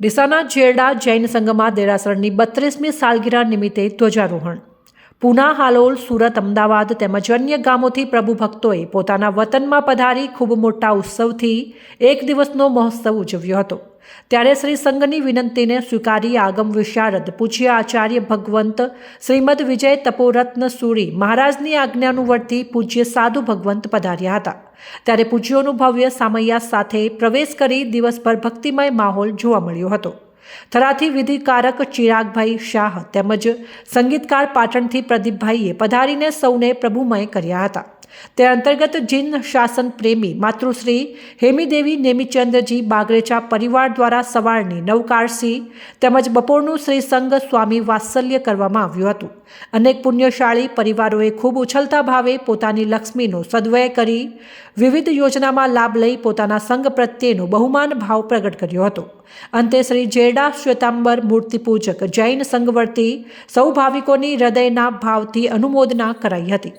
ડીસાના જેરડા જૈન સંઘમાં દેરાસરની બત્રીસમી સાલગીરા નિમિત્તે ધ્વજારોહણ. પૂના, હાલોલ, સુરત, અમદાવાદ તેમજ અન્ય ગામોથી પ્રભુ ભક્તોએ પોતાના વતનમાં પધારી ખૂબ મોટા ઉત્સવથી એક દિવસનો મહોત્સવ ઉજવ્યો હતો. ત્યારે શ્રી સંઘની વિનંતીને સ્વીકારી આગમ વિશારદ પૂજ્ય આચાર્ય ભગવંત શ્રીમદ વિજય તપોરત્ન સુરી મહારાજની આજ્ઞાનું વર્તી પૂજ્ય સાધુ ભગવંત પધાર્યા હતા. ત્યારે પૂજ્યોનું ભવ્ય સામૈયા સાથે પ્રવેશ કરી દિવસભર ભક્તિમય માહોલ જોવા મળ્યો હતો. થરાથી વિધિકારક ચિરાગભાઈ શાહ તેમજ સંગીતકાર પાટણથી પ્રદીપભાઈએ પધારીને સૌને પ્રભુમય કર્યા હતા. તે અંતર્ગત જીન શાસન પ્રેમી માતૃશ્રી હેમીદેવી નેમીચંદ્રજી બાગરેચા પરિવાર દ્વારા સવારની નવકારસી તેમજ બપોરનું શ્રી સંઘ સ્વામી વાત્સલ્ય કરવામાં આવ્યું હતું. અનેક પુણ્યશાળી પરિવારોએ ખૂબ ઉછલતા ભાવે પોતાની લક્ષ્મીનો સદ્વય કરી વિવિધ યોજનામાં લાભ લઈ પોતાના સંઘ પ્રત્યેનો બહુમાન ભાવ પ્રગટ કર્યો હતો. અંતે શ્રી જેરડા શ્વેતાંબર મૂર્તિપૂજક જૈન સંઘ વર્તી સૌ ભાવિકોની હૃદયના ભાવથી અનુમોદના કરાઈ હતી.